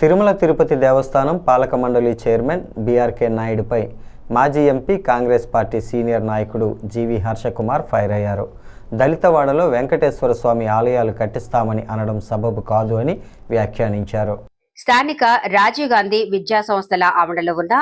తిరుమల తిరుపతి దేవస్థానం పాలక మండలి chairman BRK నాయుడుపై మాజీ ఎంపీ కాంగ్రెస్ పార్టీ సీనియర్ నాయకుడు జీవి హర్షకుమార్ ఫైర్ అయ్యారు. దళితవాడలో వెంకటేశ్వర స్వామి ఆలయాలు కట్టిస్తామని అనడం సబబు కాదు అని వ్యాఖ్యానించారు. స్థానిక రాజీవ్ గాంధీ విద్యా సంస్థల ఆవరణలో ఉన్న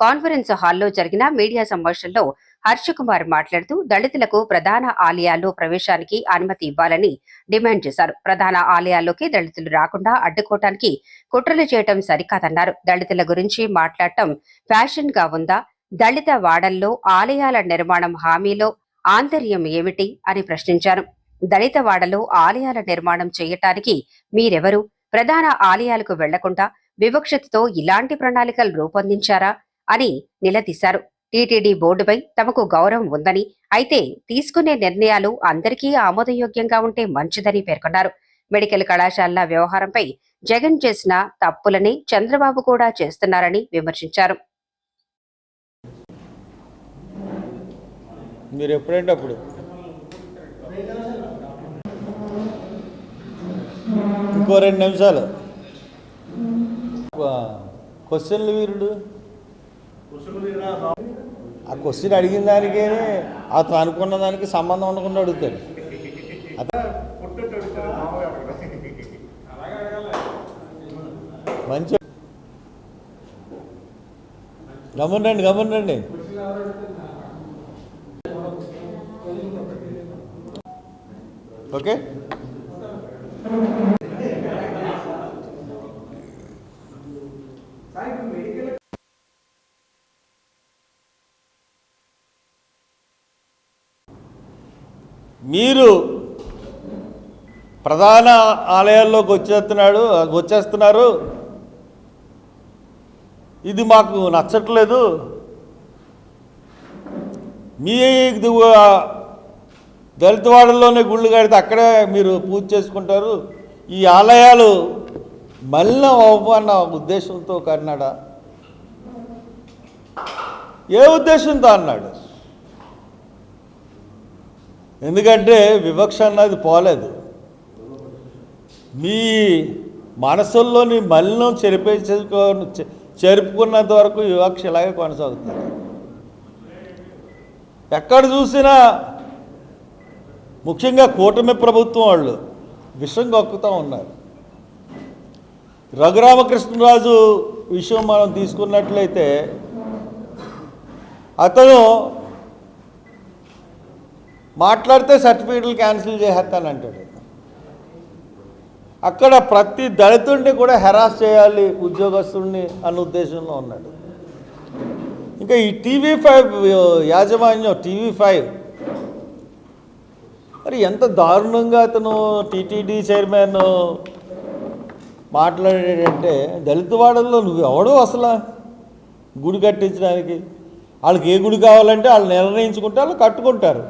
కాన్ఫరెన్స్ హాల్లో జరిగిన మీడియా సమావేశంలో హర్షకుమార్ మాట్లాడుతూ దళితులకు ప్రధాన ఆలయాల్లో ప్రవేశానికి అనుమతి ఇవ్వాలని డిమాండ్ చేశారు. ప్రధాన ఆలయాల్లోకి దళితులు రాకుండా అడ్డుకోవటానికి కుట్రలు చేయటం సరికాదన్నారు. దళితుల గురించి మాట్లాడటం ఫ్యాషన్గా ఉందా? దళిత వాడల్లో ఆలయాల నిర్మాణం హామీలో ఆంతర్యం ఏమిటి అని ప్రశ్నించారు. దళిత వాడలో ఆలయాల నిర్మాణం చేయటానికి మీరెవరు? ప్రధాన ఆలయాలకు వెళ్ళకుండా వివక్షతతో ఇలాంటి ప్రణాళికలు రూపొందించారా? అని నిలదీశారు. టీటీడీ బోర్డుపై తమకు గౌరవం ఉందని అయితే తీసుకునే నిర్ణయాలు అందరికీ ఆమోదయోగ్యంగా ఉంటే మంచిదని పేర్కొన్నారు. మెడికల్ కళాశాలల వ్యవహారంపై జగన్ చేసిన తప్పులని చంద్రబాబు కూడా చేస్తున్నారని విమర్శించారు. మీరు ఎప్పుడంటే అప్పుడు? ఇంకో రెండు నిమిషాలు. క్వశ్చన్లు వీరుడు? ఆ క్వశ్చన్ అడిగిన దానికే అతను అనుకున్న దానికి సంబంధం ఉండకుండా అడుగుతాడు. మంచి గమనండి గమనండి ఓకే? మీరు ప్రధాన ఆలయాల్లోకి వచ్చేస్తున్నాడు వచ్చేస్తున్నారు. ఇది మాకు నచ్చట్లేదు. మీ దళితవాడల్లోనే గుళ్ళు కడితే అక్కడే మీరు పూజ చేసుకుంటారు. ఈ ఆలయాలు మలినం అవ్వన్న ఉద్దేశంతో కన్నాడా? ఏ ఉద్దేశంతో అన్నాడు? ఎందుకంటే వివక్ష అన్నది పోలేదు. మీ మనసుల్లోని మలినం చెరిపేసుకో చెరుపుకున్నంత వరకు వివక్ష ఇలాగే కొనసాగుతుంది. ఎక్కడ చూసినా ముఖ్యంగా కూటమి ప్రభుత్వం వాళ్ళు విషం గొక్కుతూ ఉన్నారు. రఘురామకృష్ణరాజు విషయం మనం తీసుకున్నట్లయితే అతను మాట్లాడితే సర్టిఫికెట్లు క్యాన్సిల్ చేసేస్తానంటాడు అక్కడ ప్రతి దళితుడిని కూడా హెరాస్ చేయాలి ఉద్యోగస్తుడిని అన్న ఉద్దేశంలో ఉన్నాడు. ఇంకా ఈ టీవీ ఫైవ్ యాజమాన్యం టీవీ ఫైవ్ మరి ఎంత దారుణంగా అతను టీటీడీ చైర్మన్ మాట్లాడాడంటే దళితవాడల్లో నువ్వు ఎవడు అసలు? గుడి కట్టించడానికి. వాళ్ళకి ఏ గుడి కావాలంటే వాళ్ళు నిర్ణయించుకుంటే వాళ్ళు కట్టుకుంటారు.